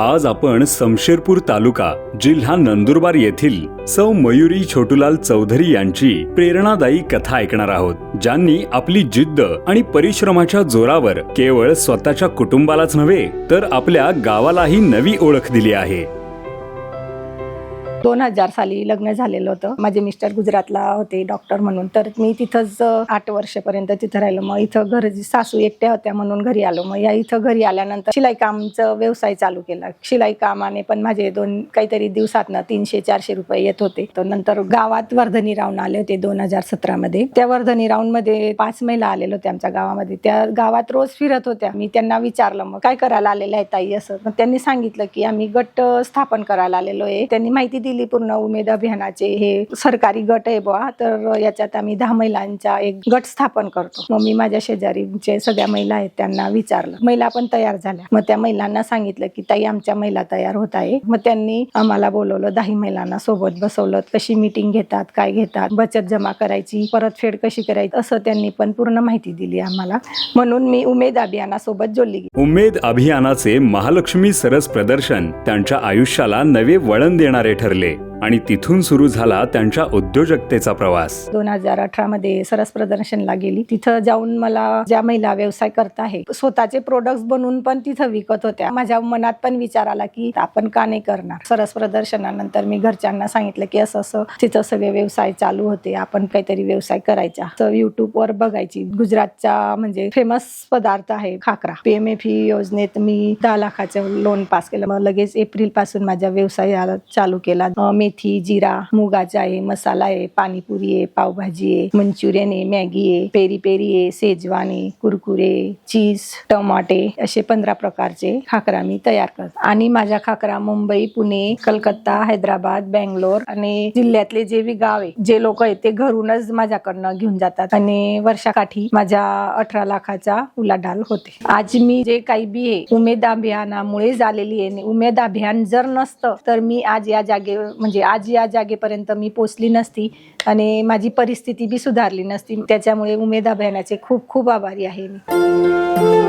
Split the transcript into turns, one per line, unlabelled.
आज आपण समशेरपूर तालुका जिल्हा नंदुरबार येथील सौ मयुरी छोटूलाल चौधरी यांची प्रेरणादायी कथा ऐकणार आहोत ज्यांनी आपली जिद्द आणि परिश्रमाच्या जोरावर केवळ स्वतःच्या कुटुंबालाच नव्हे तर आपल्या गावालाही नवी ओळख दिली आहे.
दोन हजार साली लग्न झालेलं होतं. माझे मिस्टर गुजरातला होते डॉक्टर म्हणून. तर मी तिथंच आठ वर्षपर्यंत तिथं राहिलो. मग इथं घर सासू एकट्या होत्या म्हणून घरी आलो. मग या इथं घरी आल्यानंतर शिलाई कामचं व्यवसाय चालू केला. शिलाई कामाने पण माझे दोन काहीतरी दिवसातनं तीनशे चारशे रुपये येत होते. तर नंतर गावात वर्धनी राऊंड आले होते दोन हजार सतरामध्ये. त्या वर्धनी राऊंडमध्ये पाच महिला आलेल्या होत्या आमच्या गावामध्ये. त्या गावात रोज फिरत होत्या. मी त्यांना विचारलं मग काय करायला आलेलं आहे ताई? असं. मग त्यांनी सांगितलं की आम्ही गट स्थापन करायला आलेलो आहे. त्यांनी माहिती दिली पूर्ण उमेद अभियानाचे. हे सरकारी गट आहे बुवा तर याच्यात आम्ही दहा महिलांचा एक गट स्थापन करतो. मग मी माझ्या शेजारीचे सगळ्या महिला आहेत त्यांना विचारलं. महिला पण तयार झाल्या. मग त्या महिलांना सांगितलं की ताई आमच्या महिला तयार होत आहे. मग त्यांनी आम्हाला बोलवलं दहा महिलांना सोबत बसवलं. कशी मिटिंग घेतात काय घेतात बचत जमा करायची परतफेड कशी करायची? असं त्यांनी पण पूर्ण माहिती दिली आम्हाला. म्हणून मी उमेद अभियानासोबत जोडली
उमेद अभियानाचे महालक्ष्मी सरस प्रदर्शन त्यांच्या आयुष्याला नवे वळण देणारे ठरले. दिले आणि तिथून सुरू झाला त्यांच्या उद्योजकतेचा प्रवास.
दोन हजार अठरा मध्ये सरस प्रदर्शनला गेली. तिथं जाऊन मला ज्या महिला व्यवसाय करत आहे स्वतःचे प्रोडक्ट बनवून पण तिथं विकत होत्या. माझ्या मनात पण विचार आला की आपण का नाही करणार? सरस प्रदर्शनानंतर मी घरच्यांना सांगितलं की असं असं तिथं सगळे व्यवसाय चालू होते. आपण काहीतरी व्यवसाय करायचा. तर युट्यूब वर बघायची. गुजरातचा म्हणजे फेमस पदार्थ आहे खाकरा. पीएमएफ योजनेत मी दहा लाखाचं लोन पास केलं. मग लगेच एप्रिलपासून माझ्या व्यवसायाला चालू केला. मी मेथी जिरा मुगाचा आहे मसाला आहे पाणीपुरी आहे पावभाजी आहे मंचुरियन आहे मॅगी आहे पेरी पेरी आहे सेजवान आहे कुरकुरे चीज टमाटे असे पंधरा प्रकारचे खाकरा मी तयार करते. आणि माझ्या खाकरा मुंबई पुणे कलकत्ता हैदराबाद बँगलोर आणि जिल्ह्यातले जे बी गाव आहे जे लोक आहेत ते घरूनच माझ्याकडनं घेऊन जातात आणि वर्षाकाठी माझ्या अठरा लाखाचा उलाढाल होते. आज मी जे काही बी आहे उमेद अभियानामुळे झालेली आहे उमेद अभियान जर नसतं तर मी आज या जागेवर म्हणजे आज या जागेपर्यंत मी पोचली नसती आणि माझी परिस्थिती बी सुधारली नसती. त्याच्यामुळे उमेद अभियानाचे खूप खूप आभारी आहे मी.